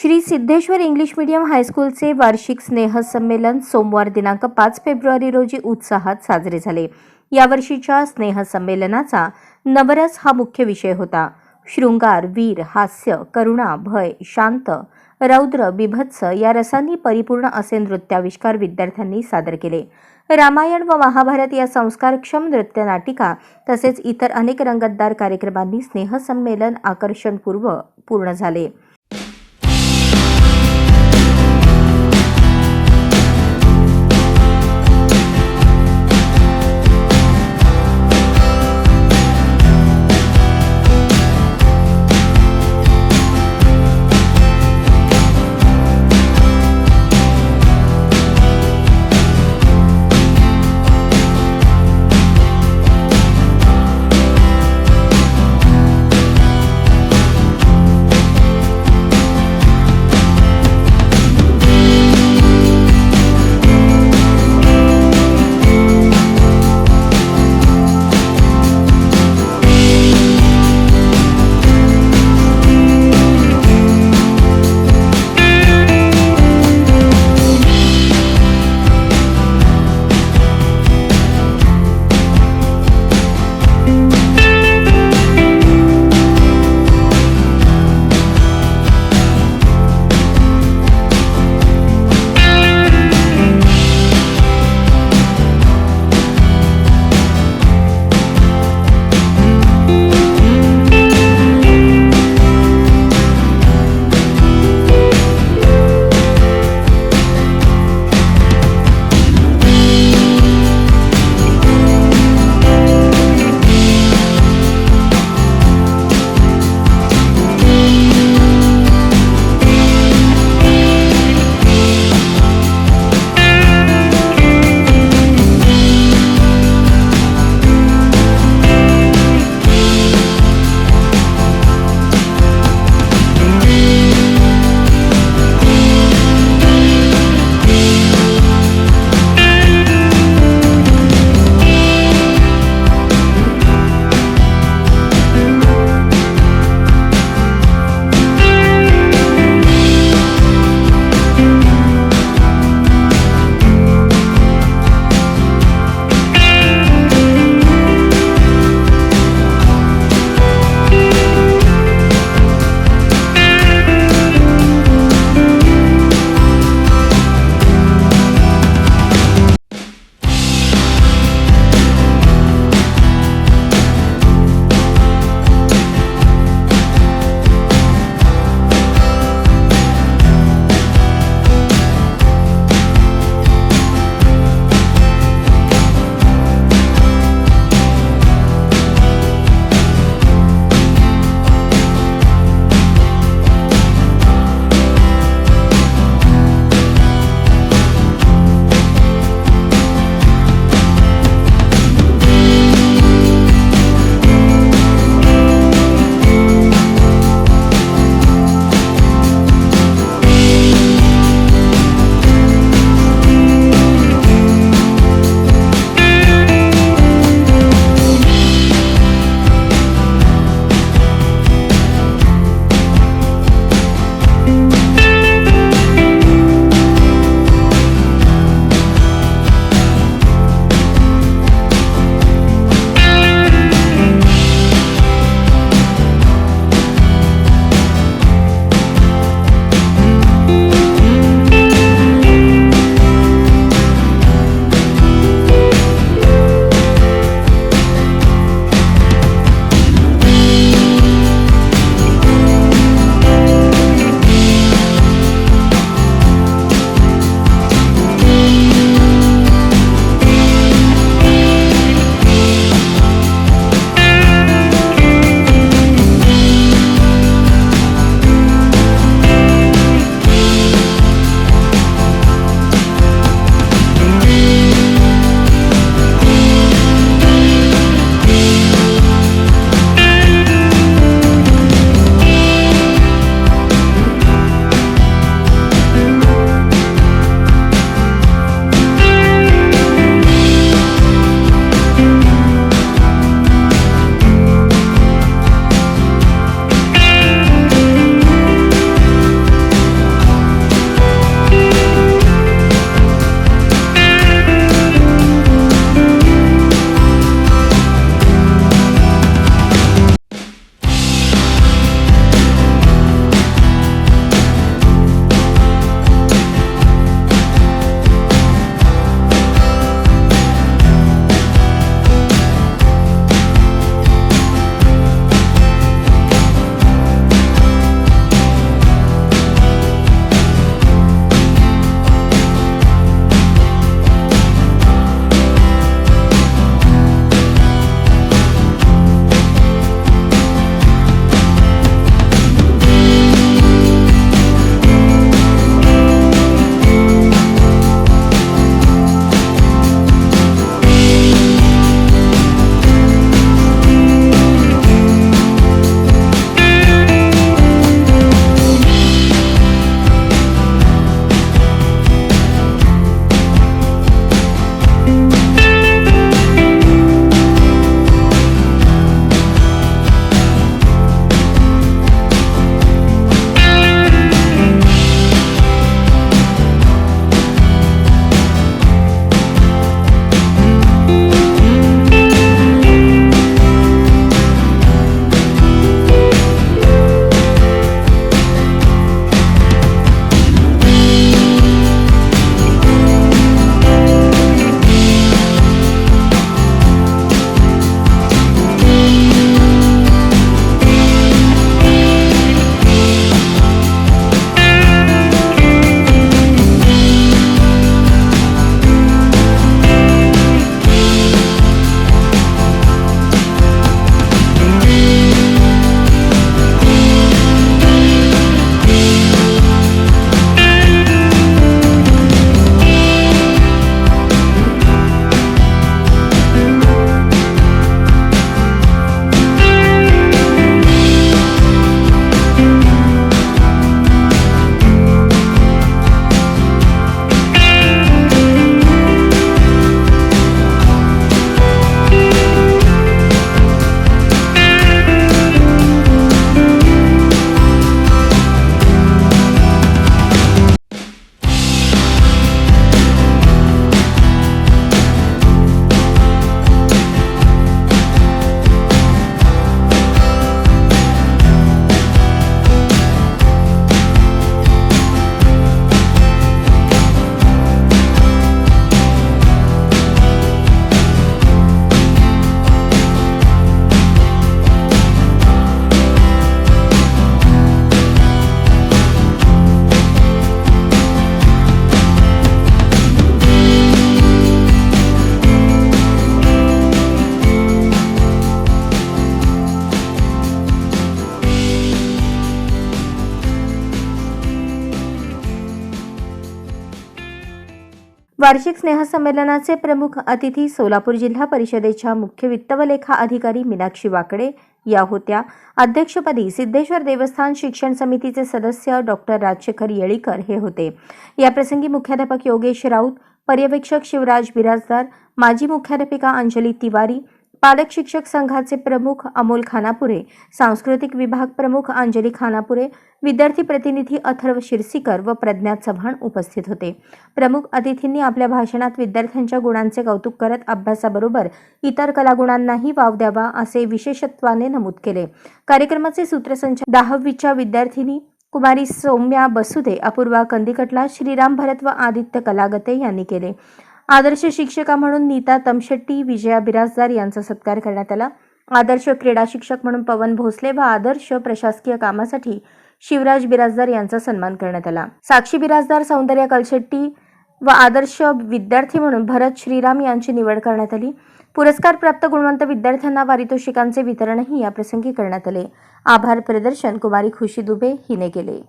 Shri Siddheshwar English medium हायस्कूलचे वार्षिक स्नेहसंमेलन सोमवार दिनांक पाच फेब्रुवारी रोजी उत्साहात साजरे झाले. यावर्षीच्या स्नेहसंमेलनाचा नवरस हा मुख्य विषय होता. शृंगार वीर हास्य करुणा भय शांत रौद्र बिभत्स या रसांनी परिपूर्ण असे नृत्याविष्कार विद्यार्थ्यांनी सादर केले. रामायण व महाभारत या संस्कारक्षम नृत्य नाटिका तसेच इतर अनेक रंगतदार कार्यक्रमांनी स्नेहसंमेलन आकर्षणपूर्व पूर्ण झाले. वार्षिक स्नेहसंमेलनाचे प्रमुख अतिथी सोलापूर जिल्हा परिषदेच्या मुख्य वित्त व लेखा अधिकारी मीनाक्षी वाकडे या होत्या. अध्यक्षपदी सिद्धेश्वर देवस्थान शिक्षण समितीचे सदस्य डॉक्टर राजशेखर येळीकर हे होते. याप्रसंगी मुख्याध्यापक योगेश राऊत पर्यवेक्षक शिवराज बिराजदार माजी मुख्याध्यापिका अंजली तिवारी पालक शिक्षक संघाचे प्रमुख अमोल खानापुरे सांस्कृतिक विभाग प्रमुख अंजली खानापुरे विद्यार्थी प्रतिनिधी अथर्व शिरसीकर व प्रज्ञा चव्हाण उपस्थित होते. प्रमुख अतिथींनी आपल्या भाषणात विद्यार्थ्यांच्या गुणांचे कौतुक करत अभ्यासाबरोबर इतर कलागुणांनाही वाव द्यावा असे विशेषत्वाने नमूद केले. कार्यक्रमाचे सूत्रसंचालन दहावीच्या विद्यार्थिनी कुमारी सौम्या बसुदे अपूर्वा कंदिकटला श्रीराम भरत व आदित्य कलागते यांनी केले. आदर्श शिक्षिका म्हणून नीता तमशेट्टी विजया बिराजदार यांचा सत्कार करण्यात आला. आदर्श क्रीडा शिक्षक म्हणून पवन भोसले व आदर्श प्रशासकीय कामासाठी शिवराज बिराजदार यांचा सन्मान करण्यात आला. साक्षी बिराजदार सौंदर्य कलशेट्टी व आदर्श विद्यार्थी म्हणून भरत श्रीराम यांची निवड करण्यात आली. पुरस्कार प्राप्त गुणवंत विद्यार्थ्यांना पारितोषिकांचे वितरणही या प्रसंगी करण्यात आले. आभार प्रदर्शन कुमारी खुशी दुबे हिने केले.